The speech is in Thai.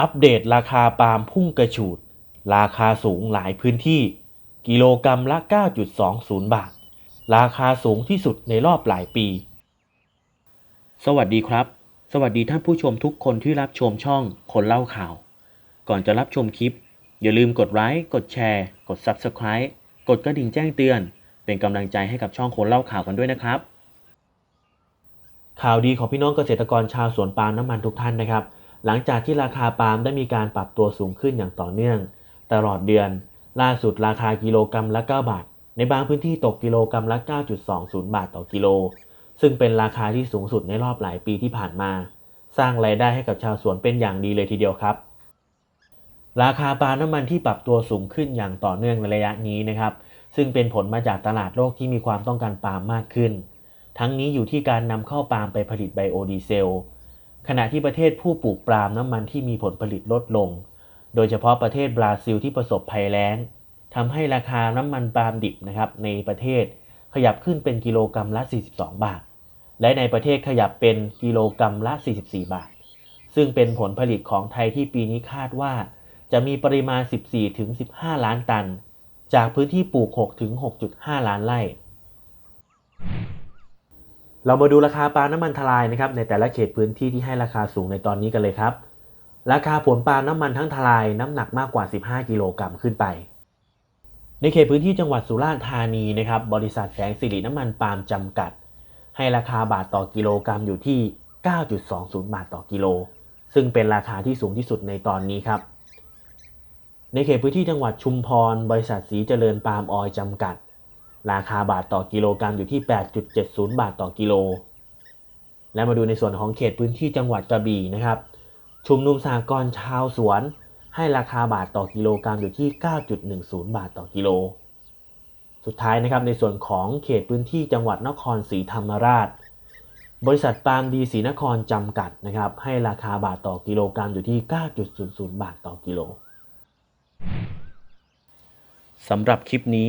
อัปเดตราคาปาล์มพุ่งกระฉูด ราคาสูงหลายพื้นที่ กิโลกรรัมละ 9.20 บาท ราคาสูงที่สุดในรอบหลายปี สวัสดีครับ สวัสดีท่านผู้ชมทุกคนที่รับชมช่องคนเล่าข่าว ก่อนจะรับชมคลิป อย่าลืมกดไลค์กดแชร์ กด Subscribe กดกระดิ่งแจ้งเตือน เป็นกำลังใจให้กับช่องคนเล่าข่าวกันด้วยนะครับ ข่าวดีของพี่น้องเกษตรกรชาวสวนปาล์มน้ำมันทุกท่านนะครับ หลังจากที่ราคาปาล์มได้มีการปรับตัวสูงขึ้นอย่างต่อเนื่อง ตลอดเดือน ล่าสุดราคากิโลกรรัมละ 9 บาท ในบางพื้นที่ตกกิโลกรรัมละ 9.20 บาทต่อกิโล ซึ่งเป็นราคาที่สูงสุดในรอบหลายปีที่ผ่านมา สร้างรายได้ให้กับชาวสวนเป็นอย่างดีเลยทีเดียวครับ ราคาปาล์มน้ำมันที่ปรับตัวสูงขึ้นอย่างต่อเนื่องในระยะนี้นะครับ ซึ่งเป็นผลมาจากตลาดโลกที่มีความต้องการปาล์มมากขึ้น ทั้งนี้อยู่ที่การนำเข้าปาล์มไปผลิตไบโอดีเซล ขณะที่ประเทศผู้ปลูกปาล์มน้ำมันที่มีผลผลิตลดลง โดยเฉพาะประเทศบราซิลที่ประสบภัยแล้งทำให้ราคาน้ำมันปาล์มดิบนะครับในประเทศขยับขึ้นเป็นกิโลกรรัมละ 42 บาท และในประเทศขยับเป็นกิโลกรรัมละ 44 บาท ซึ่งเป็นผลผลิตของไทยที่ปีนี้คาดว่า จะมีปริมาณ 14-15 ล้านตัน จากพื้นที่ปลูก 6-6.5 ล้านไร่ เรามาดูราคาปาล์มน้ำมันทลายนะครับในแต่ละเขตพื้นที่ที่ให้ราคาสูงในตอนนี้กันเลยครับ ราคาผลปาล์มน้ำมันทั้งทลายน้ำหนักมากกว่า 15 กิโลกรัมขึ้นไป ในเขตพื้นที่จังหวัดสุราษฎร์ธานีนะครับบริษัทแสงสิริน้ำมันปาล์มจำกัด ให้ราคาบาทต่อกิโลกรัมอยู่ที่ 9.20 บาทต่อกิโล ซึ่งเป็นราคาที่สูงที่สุดในตอนนี้ครับ ในเขตพื้นที่จังหวัดชุมพร บริษัทสีเจริญปาล์มออยจำกัด ราคาบาทต่อกิโลกรัมอยู่ที่ 8.70 บาทต่อกิโล และมาดูในส่วนของเขตพื้นที่จังหวัดกระบี่นะครับ ชุมนุมสหกรชาวสวน ให้ราคาบาทต่อกิโลกรัมอยู่ที่ 9.10 บาทต่อกิโล สุดท้ายนะครับในส่วนของเขตพื้นที่จังหวัดนครศรีธรรมราช บริษัทปาล์มดีศรีนครจำกัดนะครับให้ราคาบาทต่อกิโลกรัมอยู่ที่ 9.00 บาทต่อกิโลสำหรับคลิปนี้